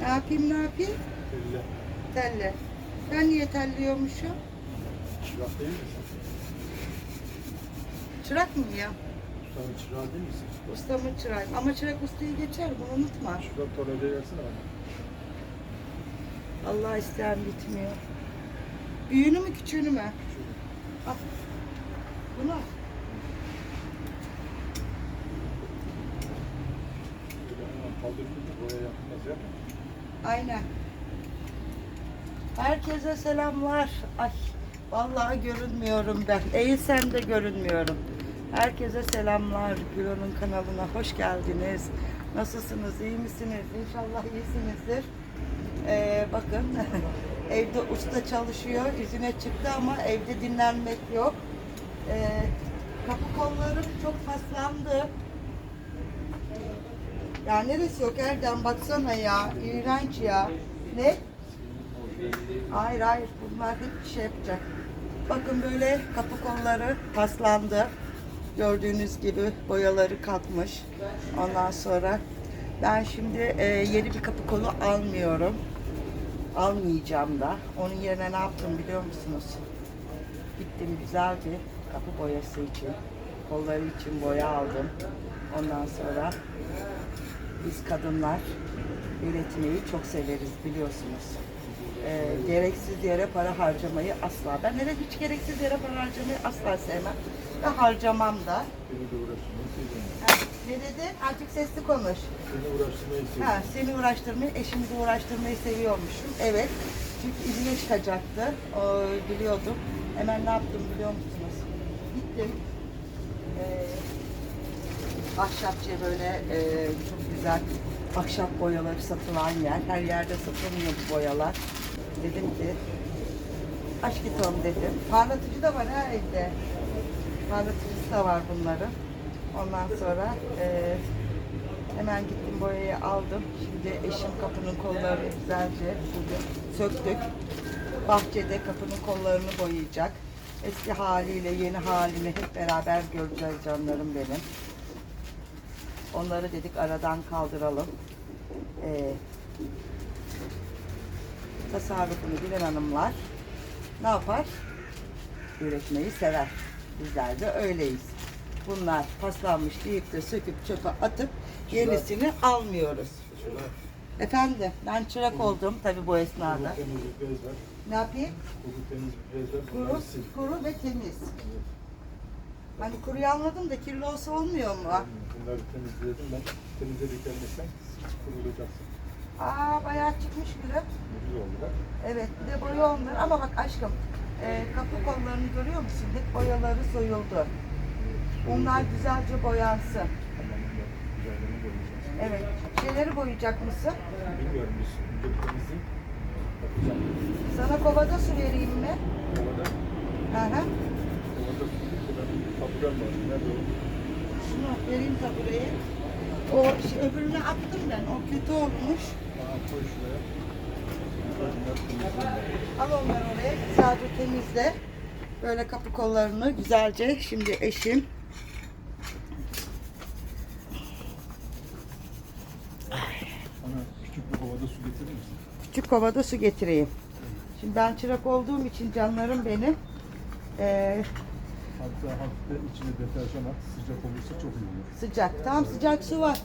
Ne yapayım ne yapayım? Elle. Telli. Ben niye telliyormuşum? Çırak değil misin? Çırak mı ya? Ustanın çırağı değil misin? Ustamın çırağıyım. Ama çırak ustayı geçer bunu unutma. Şuradan tornavida versene bana. Allah isteyen bitmiyor. Büyüğünü mü küçüğünü mü? Al. Bunu al. Hemen kaldırıp buraya yapmaz ya. Aynen. Herkese selamlar. Ay vallahi görünmüyorum ben. Eğilsem de görünmüyorum. Herkese selamlar. Gülo'nun kanalına hoş geldiniz. Nasılsınız? iyi misiniz? İnşallah iyisinizdir. Ee, bakın evde usta çalışıyor. izine çıktı ama evde dinlenmek yok. Ee, kapı kollarım çok paslandı. Ya neresi yok Erdem baksana ya. İğrenç ya. Ne? Hayır hayır bunlar hep şey yapacak. Bakın böyle kapı kolları paslandı. Gördüğünüz gibi boyaları kalkmış. Ondan sonra ben şimdi e, yeni bir kapı kolu almıyorum. Almayacağım da. Onun yerine ne yaptım biliyor musunuz? Gittim güzel bir kapı boyası için. Kolları için boya aldım. Ondan sonra biz kadınlar üretmeyi çok severiz biliyorsunuz. Ee, gereksiz yere para harcamayı asla. Ben neden hiç gereksiz yere para harcamayı asla sevmem. Ve harcamam da. Ha, ne dedin? Azıcık sesli konuş. Beni uğraştırmayı seviyorum. Ha, seni uğraştırmayı, eşimi de uğraştırmayı seviyormuşum. Evet. Çünkü izine çıkacaktı. O, biliyordum. Hemen ne yaptım biliyor musunuz? Gittim. Ee, ahşapçıya böyle e, çok güzel ahşap boyaları satılan yer. Her yerde satılmıyor bu boyalar. Dedim ki git oğlum dedim. Parlatıcı da var ha evde. Parlatıcısı da var bunların. Ondan sonra e, hemen gittim boyayı aldım. Şimdi eşim kapının kollarını güzelce bugün söktük. Bahçede kapının kollarını boyayacak. Eski haliyle yeni halini hep beraber göreceğiz canlarım benim. Onları dedik aradan kaldıralım. Ee, tasarrufunu bilen hanımlar ne yapar? Üretmeyi sever. Bizler de öyleyiz. Bunlar paslanmış deyip de söküp çöpe atıp yenisini almıyoruz. Şöyle Efendim ben çırak oldum tabii bu esnada. kuru. Ne yapayım? Kuru temiz. Kuru, kuru ve temiz. Hani kuruyu anladım da kirli olsa olmuyor mu? Bunları temizledim ben. Temizlediklerini sen kurulacaksın. Aa bayağı çıkmış gülüm. Ucuz oldu bak. Evet bir de boya onlar ama bak aşkım e, kapı kollarını görüyor musun? Hep boyaları soyuldu. Onlar güzelce boyansın. Tamam güzellerini boyayacağız. Evet. Şeyleri boyayacak mısın? Bilmiyorum biz önce bir temizleyeyim. Bakacağım. Sana kovada su vereyim mi? Kovada, Hı hı. Taburem var. Nerede o? Şunu vereyim tabureyi. O şey, öbürünü attım ben. O kötü olmuş. Aa, koy şuraya. Al onları oraya. Güzelce temizle. Böyle kapı kollarını güzelce. Şimdi eşim Bana küçük bir kovada su getirir misin? küçük kovada su getireyim. Şimdi ben çırak olduğum için canlarım benim. Ee, Hatta hafifte içine deterjan at. Sıcak olursa çok iyi olur. sıcak. Tamam sıcak su var.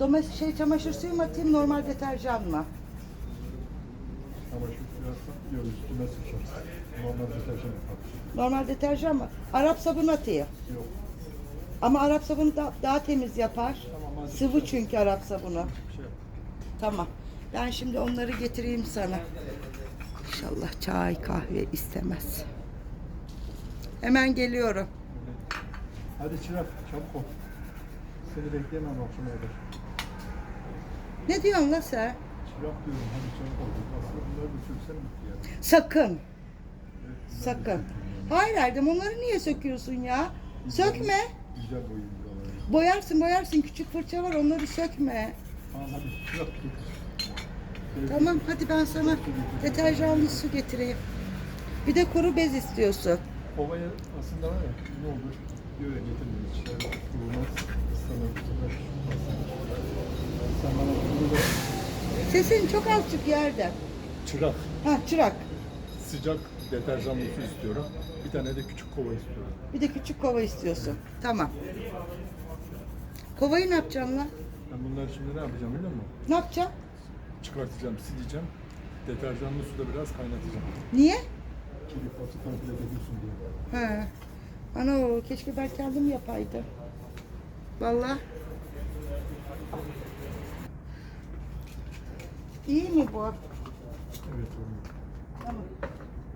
Domates şey çamaşır suyu mu atayım normal deterjan mı? Çamaşır suyu atsan yok üstüne sıçrar. Normal deterjan at. Normal deterjan mı? Arap sabunu atayım. Yok. Ama Arap sabunu da, daha temiz yapar. Tamam hadi. Sıvı çünkü Arap sabunu. Şey yap. Tamam. Ben şimdi onları getireyim sana. İnşallah çay kahve istemez. Hemen geliyorum. Hadi çırak çabuk ol. Seni bekleyemem akşama kadar. Ne diyorsun la sen? Çırak diyorum hadi çabuk ol. Aslında bunları söksene bitti ya. Sakın. Sakın. Hayır Erdem onları niye söküyorsun ya? ya. Sökme. Güzel buraları. Boyarsın boyarsın küçük fırça var onları sökme. Tamam hadi çırak. Tamam hadi ben sana deterjanlı su getireyim. Bir de kuru bez istiyorsun. Kovaya aslında var ya ne olur diyor ya getirmeyin içler kurulmaz ıslanır bu sefer. Sen bana ver. Sesin çok az çık yerden. Çırak. Ha çırak. Sıcak deterjanlı su istiyorum. Bir tane de küçük kova istiyorum. Bir de küçük kova istiyorsun. Tamam. Kovayı ne yapacaksın lan? Ben bunları şimdi ne yapacağım biliyor musun? Ne yapacaksın? Çıkartacağım, sileceğim. Deterjanlı suda biraz kaynatacağım. Niye? Dökülsün diye. He. Ana keşke ben kendim yapaydım. Vallahi. İyi mi bu? Evet oğlum. Tamam.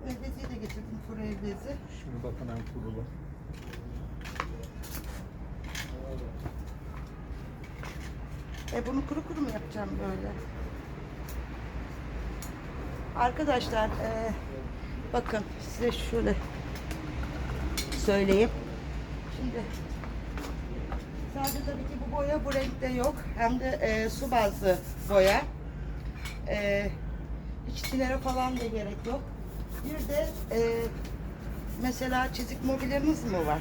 Evbezi de getirdim kuru evbezi. Şimdi bak hemen kurulu. E bunu kuru kuru mu yapacağım böyle? Arkadaşlar e, bakın size şöyle söyleyeyim. Şimdi sadece tabii ki bu boya bu renkte yok. Hem de e, su bazlı boya. E, hiç tinere falan da gerek yok. Bir de e, mesela çizik mobilyanız mı var?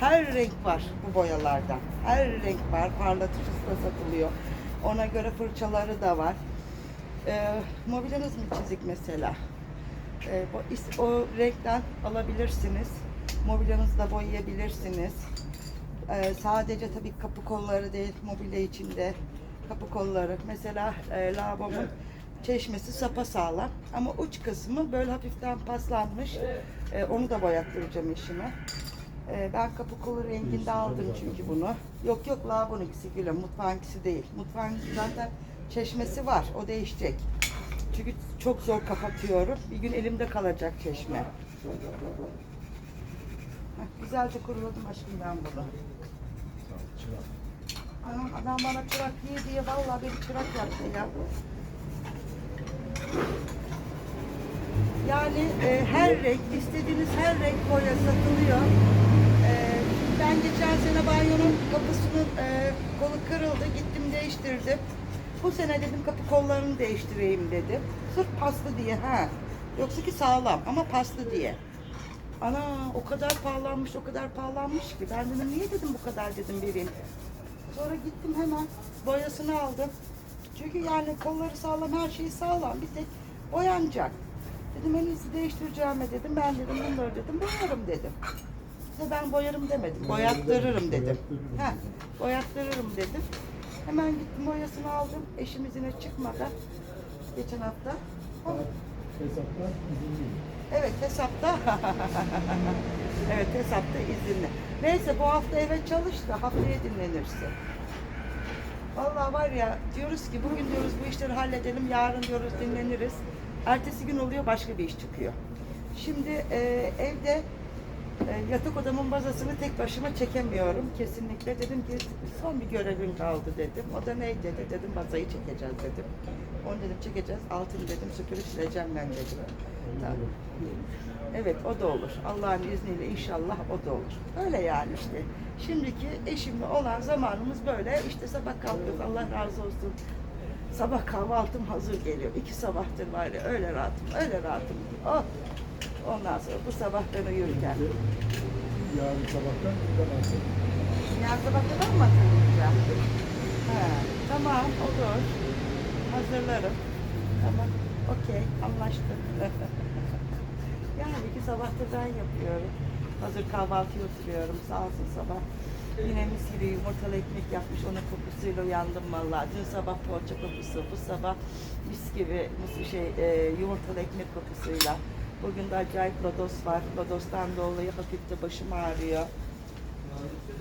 Her renk var bu boyalardan. Her renk var. Parlatıcısı da satılıyor. Ona göre fırçaları da var. E, mobilyanız mı çizik mesela? E, bu- is- o renkten alabilirsiniz. Mobilyanızı da boyayabilirsiniz. E, sadece tabii kapı kolları değil, mobilya içinde kapı kolları. Mesela e, lavabonun çeşmesi sapasağlam ama uç kısmı böyle hafiften paslanmış. E, onu da boyattıracağım eşime. E, ben kapı kolu renginde aldım çünkü bunu. Yok yok lavabonun ikisi gülüm, mutfağın ikisi değil. Mutfağın zaten çeşmesi var, o değişecek. Çünkü çok zor kapatıyorum. Bir gün elimde kalacak çeşme. Heh, güzelce kuruladım aşkım ben bunu. Anam adam bana çırak diye diye vallahi beni çırak yaptı ya. Yani e, her renk, istediğiniz her renk boya satılıyor. E, ben geçen sene banyonun kapısının e, kolu kırıldı, gittim değiştirdim. Bu sene dedim kapı kollarını değiştireyim dedim. Sırf paslı diye ha. Yoksa ki sağlam ama paslı diye. Ana o kadar pahalanmış, o kadar pahalanmış ki. Ben dedim niye dedim bu kadar dedim vereyim. Sonra gittim hemen boyasını aldım. Çünkü yani kolları sağlam, her şeyi sağlam. Bir tek boyanacak. Dedim en iyisi değiştireceğime dedim. Ben dedim bunları dedim boyarım dedim. Size ben boyarım demedim. Boyattırırım dedim. Heh, boyattırırım dedim. Hemen gittim boyasını aldım. Eşim izine çıkmadan. Geçen hafta. Hesapta izinliyim. Evet hesapta. evet hesapta izinli. Neyse bu hafta eve çalış da haftaya dinlenirsin. Vallahi var ya diyoruz ki bugün diyoruz bu işleri halledelim, yarın diyoruz dinleniriz. Ertesi gün oluyor başka bir iş çıkıyor. Şimdi e, evde e, yatak odamın bazasını tek başıma çekemiyorum kesinlikle. Dedim ki son bir görevim kaldı dedim. O da neydi dedi. Dedim bazayı çekeceğiz dedim. Onu dedim çekeceğiz. Altını dedim sökülüp sileceğim ben dedim. Tamam. Evet o da olur. Allah'ın izniyle inşallah o da olur. Öyle yani işte. Şimdiki eşimle olan zamanımız böyle. İşte sabah kalkıyoruz. Allah razı olsun. Sabah kahvaltım hazır geliyor. İki sabahtır var ya öyle rahatım, öyle rahatım. Oh. Ondan sonra bu sabah ben uyurken. Yarın sabahtan ben alsam. Yarın sabah kadar mı hatırlayacağım? Tamam olur. Hazırlarım. Tamam. Okey anlaştık. yani iki sabahtır ben yapıyorum. Hazır kahvaltıya oturuyorum sağ olsun sabah. Yine mis gibi yumurtalı ekmek yapmış onun kokusuyla uyandım vallahi. Dün sabah poğaça kokusu, bu sabah mis gibi mis şey e, yumurtalı ekmek kokusuyla. Bugün de acayip lodos var. Lodostan dolayı hafif de başım ağrıyor.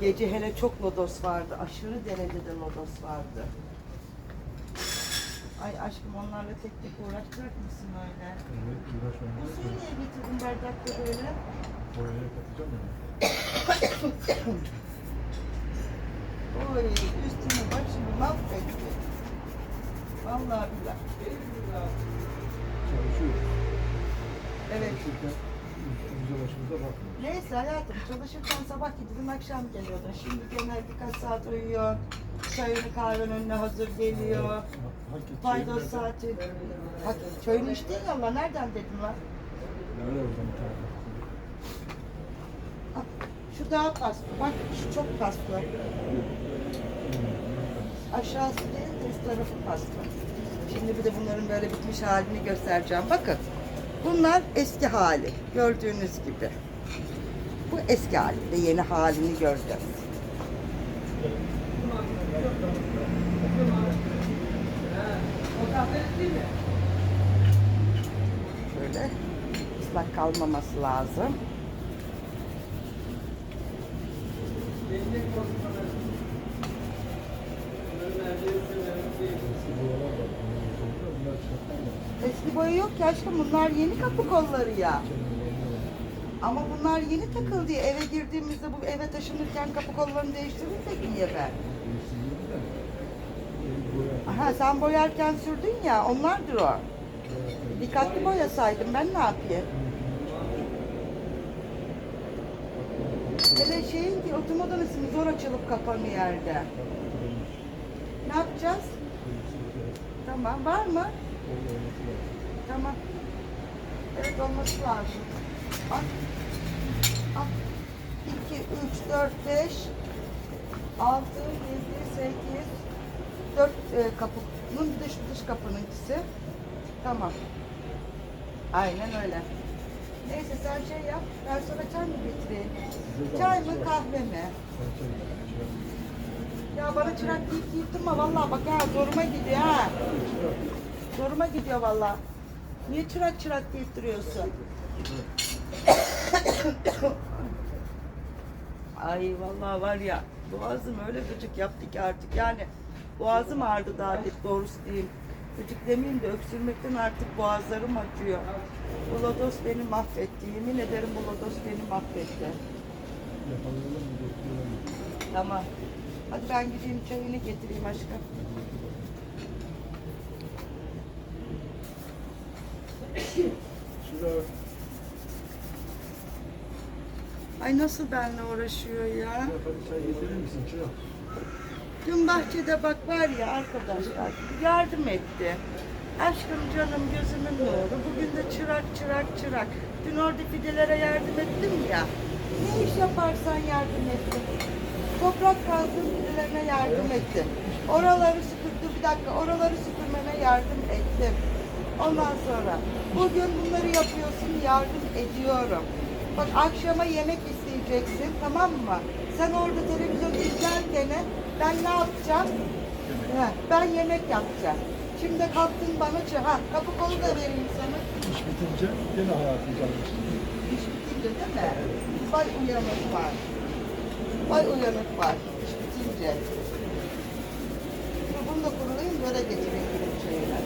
Gece hele çok lodos vardı. Aşırı derecede lodos vardı. Ay aşkım onlarla tek tek uğraşacak mısın öyle? Evet, uğraşmam. Bu suyu niye getirdin bardakta böyle? Boyaya katacağım ya. Oy üstünü başını mahvetti. Vallahi billahi. Çalışıyoruz. Evet. Neyse hayatım çalışırken sabah gidiyordun akşam geliyordun. Şimdi gene birkaç saat uyuyor. Çayını kahven önüne hazır geliyor. Paydos saati. Bak çayını içtin ya Allah nereden dedim lan? Nerede oradan bir tane? Şu daha paslı. Bak şu çok paslı. Aşağısı değil de üst tarafı paslı. Şimdi bir de bunların böyle bitmiş halini göstereceğim. Bakın. Bunlar eski hali. Gördüğünüz gibi. Bu eski hali de yeni halini göreceğiz. Şöyle ıslak kalmaması lazım. Eski boya yok ki aşkım bunlar yeni kapı kolları ya. Ama bunlar yeni takıldı ya. Eve girdiğimizde bu eve taşınırken kapı kollarını değiştirmedik niye ben? Aha sen boyarken sürdün ya onlardır o. Dikkatli boyasaydım ben ne yapayım? Hele şeyin ki oturma odasının zor açılıp kapanıyor yerde. Ne yapacağız? Tamam var mı? Tamam. Evet olması lazım. Al. Al. 2, 3, 4, 5, 6, 7, 8, 4 e, kapının dış dış kapınınkisi. Tamam. Aynen öyle. Neyse sen şey yap. Ben sana çay mı getireyim? Çay mı kahve mi? Ya bana çırak deyip deyip durma vallahi bak ha zoruma gidiyor ha. Zoruma gidiyor vallahi. Niye çırak çırak deyip duruyorsun? Ay vallahi var ya boğazım öyle gıcık yaptı ki artık yani boğazım ağrıdı daha bir doğrusu diyeyim. Gıcık demeyeyim de öksürmekten artık boğazlarım acıyor. Bu beni mahvetti. Yemin ederim bu beni mahvetti. Tamam. Hadi ben gideyim çayını getireyim aşkım. Ay nasıl benimle uğraşıyor ya. çay getirir misin çırak? Dün bahçede bak var ya arkadaşlar yardım etti. Aşkım canım gözümün nuru. Bugün de çırak çırak çırak. Dün orada fidelere yardım ettim ya. Ne iş yaparsan yardım ettim. Toprak kazdım fidelerine yardım ettim. Oraları süpürdü bir dakika oraları süpürmeme yardım ettim. Ondan sonra bugün bunları yapıyorsun yardım ediyorum. Bak akşama yemek isteyeceksin tamam mı? Sen orada televizyon izlerken ben ne yapacağım? He, ben yemek yapacağım. Şimdi kalktın bana çı- ha kapı kolu da vereyim sana. İş bitince yine hayatım kalmış. İş bitince değil mi? Vay uyanık var. Vay uyanık var. İş bitince. Bunu da kurulayım böyle getireyim bir şeyler.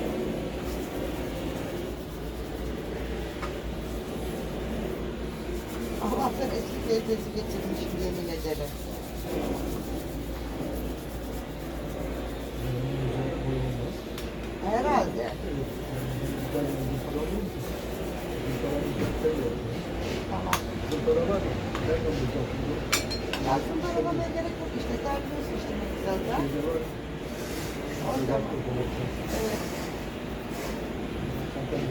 Allah'tan eski teyzesi getirmişim yemin ederim. Herhalde. Tamam. Aslında aramaya gerek yok işte. Terliyorsun işte ne güzel de. Evet.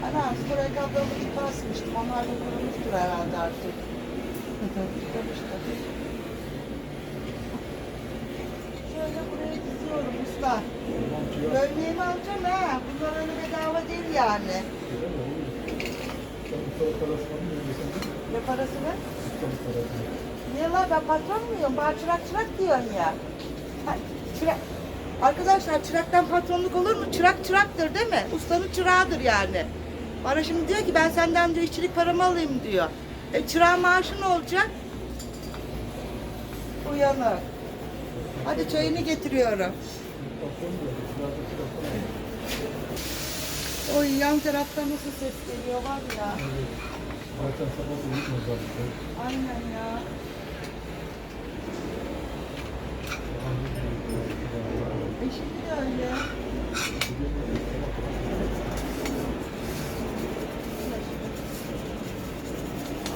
Ana buraya kablomu ip basmıştım. Onlar da kurumuştur herhalde artık. Şöyle buraya diziyorum usta. Bölmeğimi alacağım ha. Bunlar öyle bedava değil yani. Ne parası be? Niye lan ben patron muyum? Bana çırak çırak diyorsun ya. Ha, çırak. Arkadaşlar çıraktan patronluk olur mu? Çırak çıraktır değil mi? Ustanın çırağıdır yani. Bana şimdi diyor ki ben senden diyor işçilik paramı alayım diyor. E çırağın maaşı ne olacak? Uyanık. Hadi çayını getiriyorum. Oy yan tarafta nasıl ses geliyor var ya. Zaten sabah uyutmaz zaten. Aynen ya. E şimdi de öyle.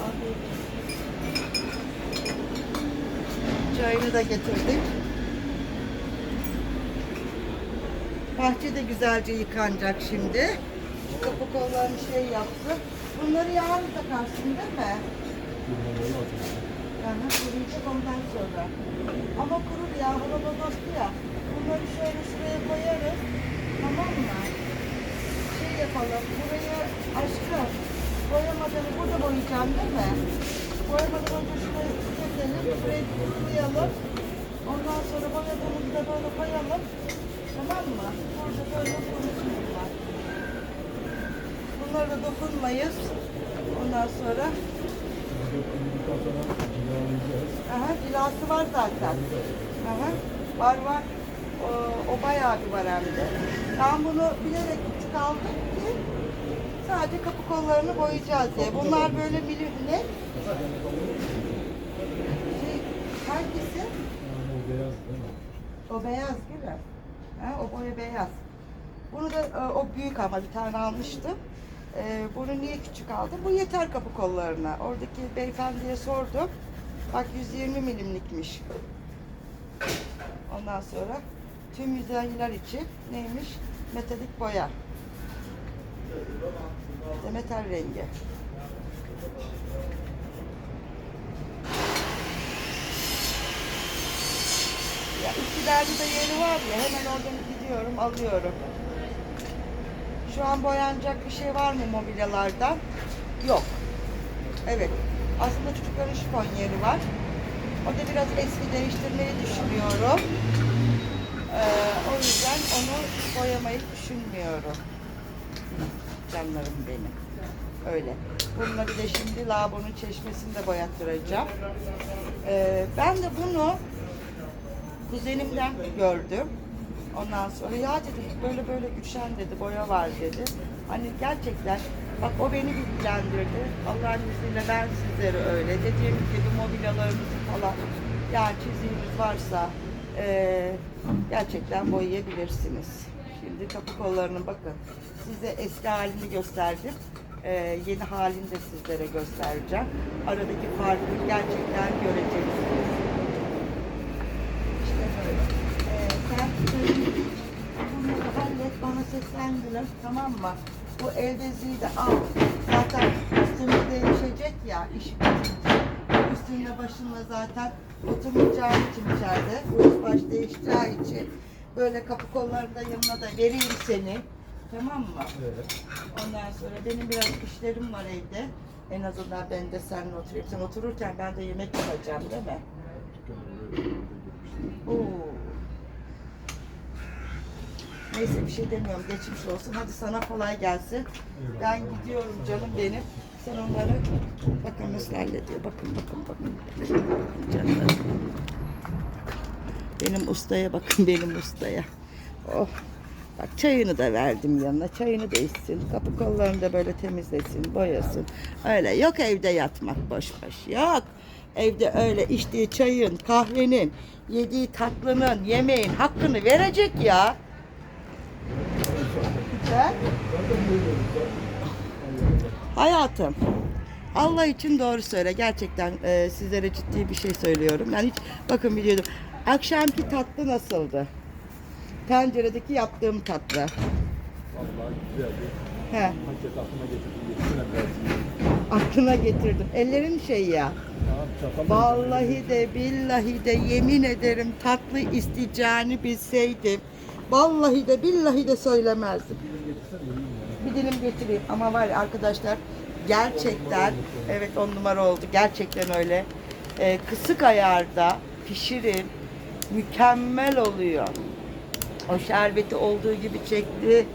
Abi. Çayını da getirdik. Bahçe de güzelce yıkanacak şimdi. Kapı kollarını şey yaptı. Bunları yarın takarsın değil mi? Aha, kuruyacak ondan sonra. Ama kurur ya, hava dostu ya. Bunları şöyle şuraya koyarız. Tamam mı? yapalım. Burayı aşkım boyamadan burada boyayacağım değil mi? Boyamadan önce şurayı keselim. Burayı kuruyalım. Ondan sonra boyadığımızı da böyle koyalım. Tamam mı? Burada böyle kurulsun bunlar. Bunlara dokunmayız. Ondan sonra. Aha, cilası var zaten. Aha, var var. O, o bayağı bir var hem de. Ben bunu bilerek küçük aldım ki sadece kapı kollarını boyayacağız diye. Bunlar böyle milim ne? Şey, hangisi? Yani o beyaz değil mi? O beyaz değil mi? Ha, o boya beyaz. Bunu da e, o büyük ama bir tane almıştım. E, bunu niye küçük aldım? Bu yeter kapı kollarına. Oradaki beyefendiye sordum. Bak 120 milimlikmiş. Ondan sonra tüm yüzeyler için neymiş? Metalik boya. Metal rengi. Ya İktidar'da yeri var ya hemen oradan gidiyorum alıyorum. Şu an boyanacak bir şey var mı mobilyalarda? Yok. Evet. Aslında çocukların şifon yeri var. O da biraz eski değiştirmeyi düşünüyorum. Ee, o yüzden onu boyamayı düşünmüyorum. Canlarım benim. Öyle. Bununla bir de şimdi lavabonun çeşmesini de boyattıracağım. Ee, ben de bunu kuzenimden gördüm. Ondan sonra ya dedi böyle böyle Gülşen dedi boya var dedi. Hani gerçekten bak o beni bilgilendirdi. Allah'ın izniyle ben sizlere öyle. Dediğim gibi mobilyalarınızı falan yani çiziğiniz varsa eee, gerçekten boyayabilirsiniz. Şimdi kapı kollarının bakın size eski halini gösterdim. Eee, yeni halini de sizlere göstereceğim. Aradaki farkı gerçekten göreceksiniz. İşte böyle. Ee, bunları hallet, bana seslendirin, tamam mı? Bu el de al. Zaten üstüne değişecek ya, iş bitince. Üstüne başına zaten oturmayacağı için içeride. Üst baş değişeceği için. Böyle kapı kollarında yanına da vereyim seni. Tamam mı? Evet. Ondan sonra benim biraz işlerim var evde. En azından ben de seninle oturayım. Sen otururken ben de yemek yapacağım değil mi? Oo. Neyse bir şey demiyorum. Geçmiş olsun. Hadi sana kolay gelsin. Ben gidiyorum canım benim. Sen onları bakın nasıl hallediyor. Bakın bakın bakın. Bakın canlarım. Benim ustaya bakın benim ustaya. Oh. Bak çayını da verdim yanına. Çayını da içsin. Kapı kollarını da böyle temizlesin, boyasın. Öyle yok evde yatmak boş boş. Yok. Evde öyle içtiği çayın, kahvenin, yediği tatlının, yemeğin hakkını verecek ya. Güzel. Hayatım. Allah için doğru söyle. Gerçekten e, sizlere ciddi bir şey söylüyorum. Yani hiç bakın biliyordum. Akşamki tatlı nasıldı? Tenceredeki yaptığım tatlı. Vallahi güzeldi. He, Paket aklıma getirdim. Yetişine versin. aklına getirdim. Ellerin şey ya. Vallahi de billahi de yemin ederim tatlı isteyeceğini bilseydim. Vallahi de billahi de söylemezdim. Bir dilim getireyim ama var ya arkadaşlar gerçekten evet on numara oldu. Gerçekten öyle. Ee, kısık ayarda pişirin. Mükemmel oluyor. O şerbeti olduğu gibi çekti.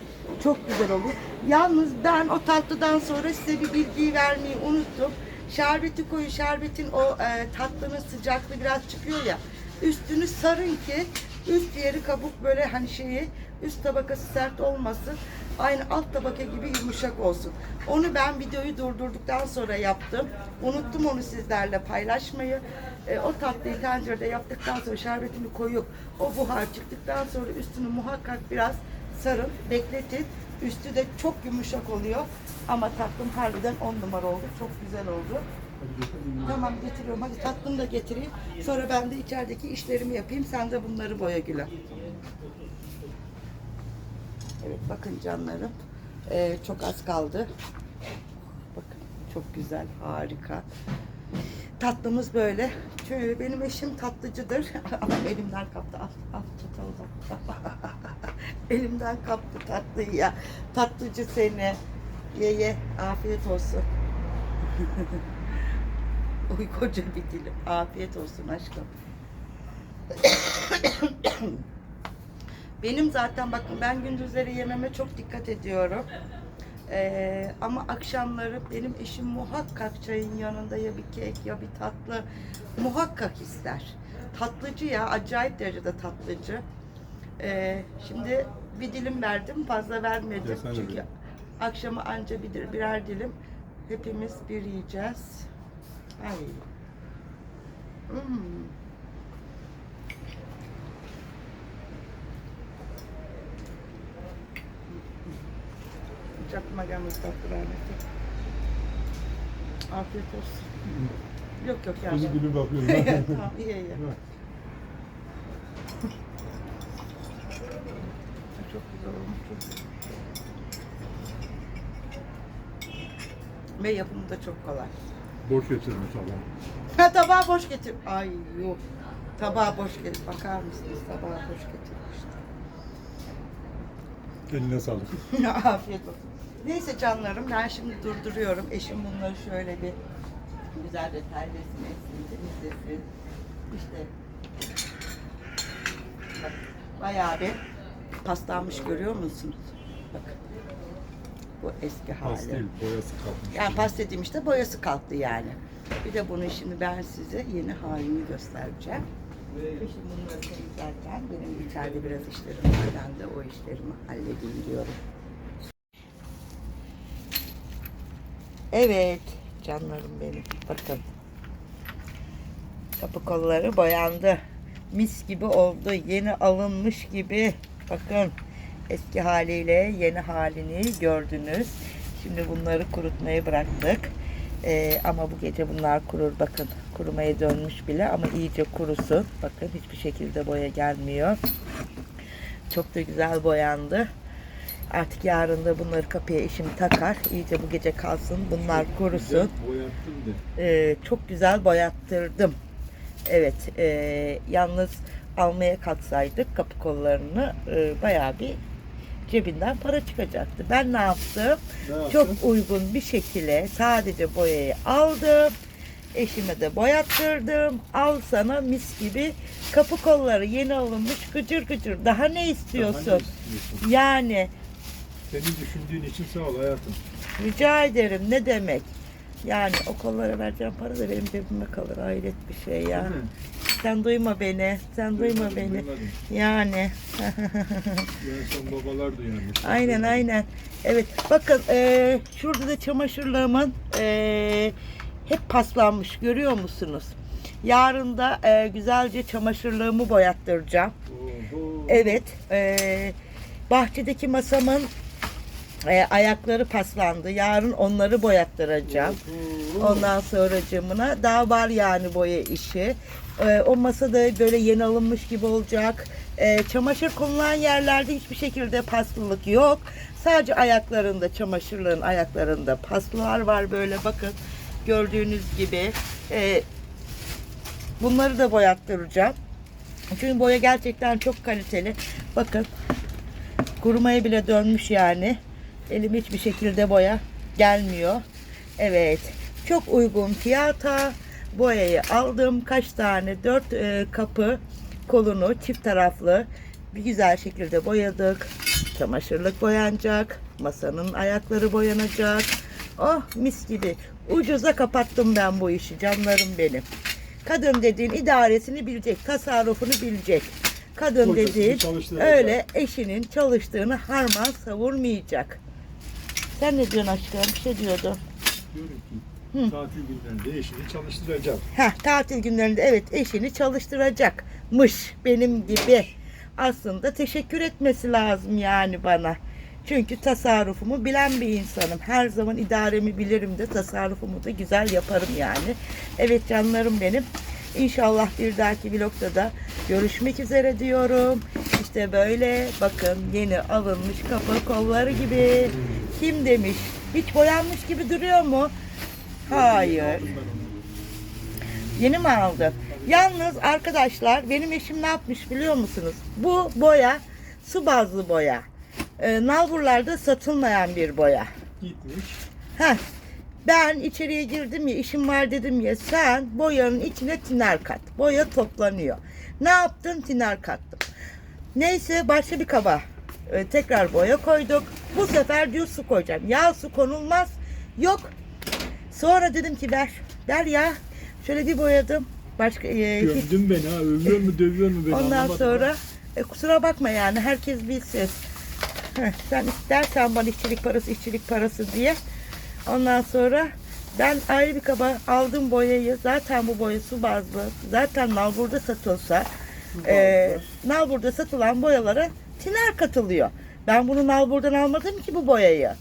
Çok güzel olur. Yalnız ben o tatlıdan sonra size bir bilgiyi vermeyi unuttum. Şerbeti koyun, şerbetin o e, tatlının sıcaklığı biraz çıkıyor ya. Üstünü sarın ki üst yeri kabuk böyle hani şeyi üst tabakası sert olmasın. Aynı alt tabaka gibi yumuşak olsun. Onu ben videoyu durdurduktan sonra yaptım. Unuttum onu sizlerle paylaşmayı. E, o tatlıyı tencerede yaptıktan sonra şerbetini koyup o buhar çıktıktan sonra üstünü muhakkak biraz sarın, bekletin. Üstü de çok yumuşak oluyor. Ama tatlım harbiden on numara oldu. Çok güzel oldu. Tamam getiriyorum. Hadi tatlımı da getireyim. Sonra ben de içerideki işlerimi yapayım. Sen de bunları boya gülüm. Evet bakın canlarım. Ee, çok az kaldı. Bakın çok güzel, harika. Tatlımız böyle. Şöyle benim eşim tatlıcıdır. Elimden kaptı. Al, al çatalı elimden kaptı tatlıyı ya. Tatlıcı seni. Ye ye. Afiyet olsun. Uy koca bir dilim. Afiyet olsun aşkım. Benim zaten bakın ben gündüzleri yememe çok dikkat ediyorum. Ee, ama akşamları benim eşim muhakkak çayın yanında ya bir kek ya bir tatlı muhakkak ister. Tatlıcı ya acayip derecede tatlıcı. Ee, şimdi bir dilim verdim fazla vermedim çünkü akşama anca bir, birer dilim hepimiz bir yiyeceğiz. Hiç aklıma gelmedi tatlı vermesi. Afiyet olsun. Yok yok yani. Kuzu gibi bakıyorum. tamam iyi iyi. Çok güzel olmuş. Çok güzel. Ve yapımı da çok kolay. Boş getirmiş adam. Ha tabağı boş getir. Ay yok. Tabağı boş getir. Bakar mısınız? Tabağı boş getirmişler. Eline sağlık. Afiyet olsun. Neyse canlarım ben şimdi durduruyorum. Eşim bunları şöyle bir güzel de terlesin, etsin, temizlesin. İşte bak, bayağı bir paslanmış görüyor musunuz? Bakın. Bu eski hali. Pastel boyası kalmış. Yani pasta dediğim işte boyası kalktı yani. Bir de bunu şimdi ben size yeni halini göstereceğim. Şimdi bunları temizlerken benim içeride biraz işlerim var. Ben de o işlerimi halledeyim diyorum. Evet canlarım benim. Bakın. Kapı kolları boyandı. Mis gibi oldu. Yeni alınmış gibi. Bakın. Eski haliyle yeni halini gördünüz. Şimdi bunları kurutmayı bıraktık. Ee, ama bu gece bunlar kurur. Bakın kurumaya dönmüş bile ama iyice kurusun. Bakın hiçbir şekilde boya gelmiyor. Çok da güzel boyandı. Artık yarın da bunları kapıya eşim takar. İyice bu gece kalsın. Bunlar kurusun. Boyattım de. Ee, çok güzel boyattırdım. Evet, e, yalnız almaya kalksaydık kapı kollarını e, bayağı bir cebinden para çıkacaktı. Ben ne yaptım? Ne yaptın? Çok uygun bir şekilde sadece boyayı aldım. Eşime de boyattırdım. Al sana mis gibi kapı kolları yeni alınmış gıcır gıcır. Daha ne istiyorsun? Daha ne istiyorsun? Yani Seni düşündüğün için sağ ol hayatım. Rica ederim. Ne demek? Yani o kollara vereceğim para da benim cebime kalır. Hayret bir şey ya. Sen duyma beni. Sen duyma beni. duymadım. Yani. Yani son babalar duyarmış. aynen aynen. Evet. Bakın eee, şurada da çamaşırlığımın eee, hep paslanmış. Görüyor musunuz? Yarın da eee, güzelce çamaşırlığımı boyattıracağım. Oho. Evet. eee, bahçedeki masamın eee, ayakları paslandı. Yarın onları boyattıracağım. Ondan sonracığımına daha var yani boya işi. Ee, o masa da böyle yeni alınmış gibi olacak. Ee, çamaşır konulan yerlerde hiçbir şekilde paslılık yok. Sadece ayaklarında, çamaşırlığın ayaklarında paslılar var böyle bakın. Gördüğünüz gibi. Ee, bunları da boyattıracağım. Çünkü boya gerçekten çok kaliteli. Bakın kurumaya bile dönmüş yani. Elim hiçbir şekilde boya gelmiyor. Evet. Çok uygun fiyata boyayı aldım. Kaç tane? Dört e, kapı kolunu çift taraflı bir güzel şekilde boyadık. Çamaşırlık boyanacak. Masanın ayakları boyanacak. Oh mis gibi. Ucuza kapattım ben bu işi canlarım benim. Kadın dediğin idaresini bilecek, tasarrufunu bilecek. Kadın dediğin öyle eşinin çalıştığını harman savurmayacak. Sen ne diyorsun aşkım? Bir şey diyordun. Diyorum ki tatil günlerinde eşini çalıştıracağım. Heh, tatil günlerinde evet eşini çalıştıracakmış benim gibi. Aslında teşekkür etmesi lazım yani bana. Çünkü tasarrufumu bilen bir insanım. Her zaman idaremi bilirim de tasarrufumu da güzel yaparım yani. Evet canlarım benim. İnşallah bir dahaki vlogda da görüşmek üzere diyorum. İşte böyle bakın yeni alınmış kapı kolları gibi. Kim demiş? Hiç boyanmış gibi duruyor mu? Hayır. Yeni mi aldın? Yalnız arkadaşlar benim eşim ne yapmış biliyor musunuz? Bu boya su bazlı boya. Ee, nalburlarda satılmayan bir boya. Gitmiş. Heh, ben içeriye girdim ya işim var dedim ya sen boyanın içine tiner kat. Boya toplanıyor. Ne yaptın? Tiner kattım. Neyse başka bir kaba e, tekrar boya koyduk. Bu sefer diyor su koyacağım. Ya su konulmaz. Yok. Sonra dedim ki ver. Ver ya. Şöyle bir boyadım. Başka e, hiç- Gömdün beni ha. Övüyor mu dövüyor mu beni Ondan anlamadım. sonra e, kusura bakma yani herkes bilsin. Heh, sen istersen bana işçilik parası işçilik parası diye. Ondan sonra ben ayrı bir kaba aldım boyayı. Zaten bu boya su bazlı. Zaten nalburda satılsa e, nalburda satılan boyalara tiner katılıyor. Ben bunu nalburdan almadım ki bu boyayı.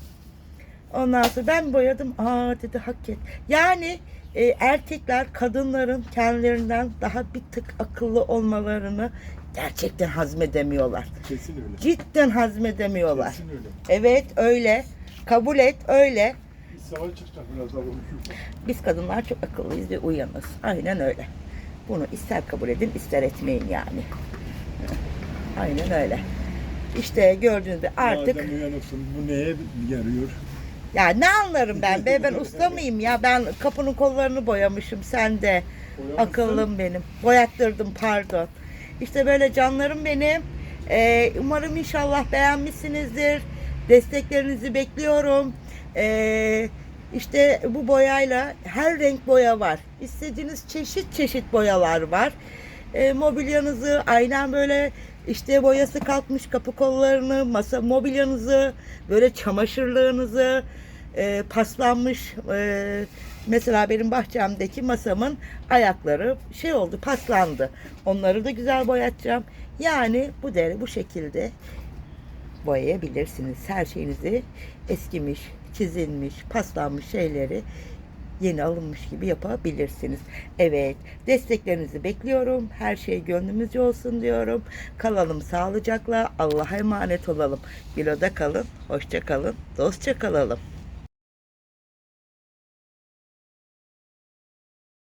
Ondan sonra ben boyadım. Aa dedi hak et. Yani e, erkekler kadınların kendilerinden daha bir tık akıllı olmalarını gerçekten hazmedemiyorlar. Kesin öyle. Cidden hazmedemiyorlar. Kesin öyle. Evet öyle. Kabul et öyle. Savaş çıkacak biraz daha. Biz kadınlar çok akıllıyız ve uyanız. Aynen öyle. Bunu ister kabul edin ister etmeyin yani. Aynen öyle. İşte gördüğünüzde artık Madem uyanıksın bu neye yarıyor? ya ne anlarım ben be ben usta mıyım ya ben kapının kollarını boyamışım sen de Boyamışsın. akıllım benim boyattırdım pardon işte böyle canlarım benim Ee, umarım inşallah beğenmişsinizdir desteklerinizi bekliyorum Ee, işte bu boyayla her renk boya var istediğiniz çeşit çeşit boyalar var Ee, mobilyanızı aynen böyle işte boyası kalkmış kapı kollarını, masa mobilyanızı, böyle çamaşırlığınızı, e, paslanmış e, mesela benim bahçemdeki masamın ayakları şey oldu paslandı. Onları da güzel boyatacağım. Yani bu deri bu şekilde boyayabilirsiniz. Her şeyinizi eskimiş, çizilmiş, paslanmış şeyleri yeni alınmış gibi yapabilirsiniz. Evet, desteklerinizi bekliyorum. Her şey gönlümüzce olsun diyorum. Kalalım sağlıcakla. Allah'a emanet olalım. Bilo'da kalın, hoşça kalın, dostça kalalım.